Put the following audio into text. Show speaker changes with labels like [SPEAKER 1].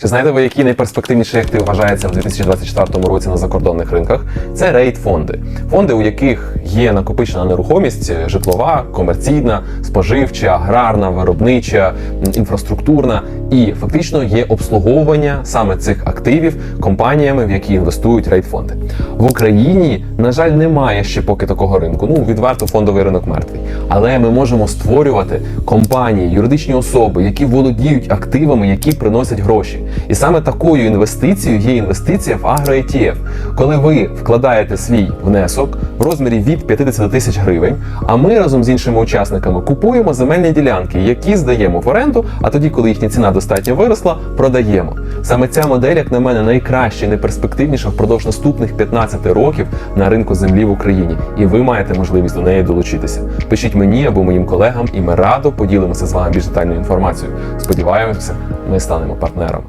[SPEAKER 1] Чи знаєте ви, який найперспективніший актив вважається в 2024 році на закордонних ринках? Це рейд-фонди. Фонди, у яких є накопичена нерухомість житлова, комерційна, споживча, аграрна, виробнича, інфраструктурна, і фактично є обслуговування саме цих активів компаніями, в які інвестують рейд-фонди. В Україні, на жаль, немає ще поки такого ринку. Ну відверто фондовий ринок мертвий. Але ми можемо створювати компанії, юридичні особи, які володіють активами, які приносять гроші. І саме такою інвестицією є інвестиція в агро-ETF. Коли ви вкладаєте свій внесок в розмірі від 50 тисяч гривень, а ми разом з іншими учасниками купуємо земельні ділянки, які здаємо в оренду, а тоді, коли їхня ціна достатньо виросла, продаємо. Саме ця модель, як на мене, найкраща і найперспективніша впродовж наступних 15 років на ринку землі в Україні. І ви маєте можливість до неї долучитися. Пишіть мені або моїм колегам, і ми радо поділимося з вами більш детальною інформацією. Сподіваємося, ми станемо партнерами.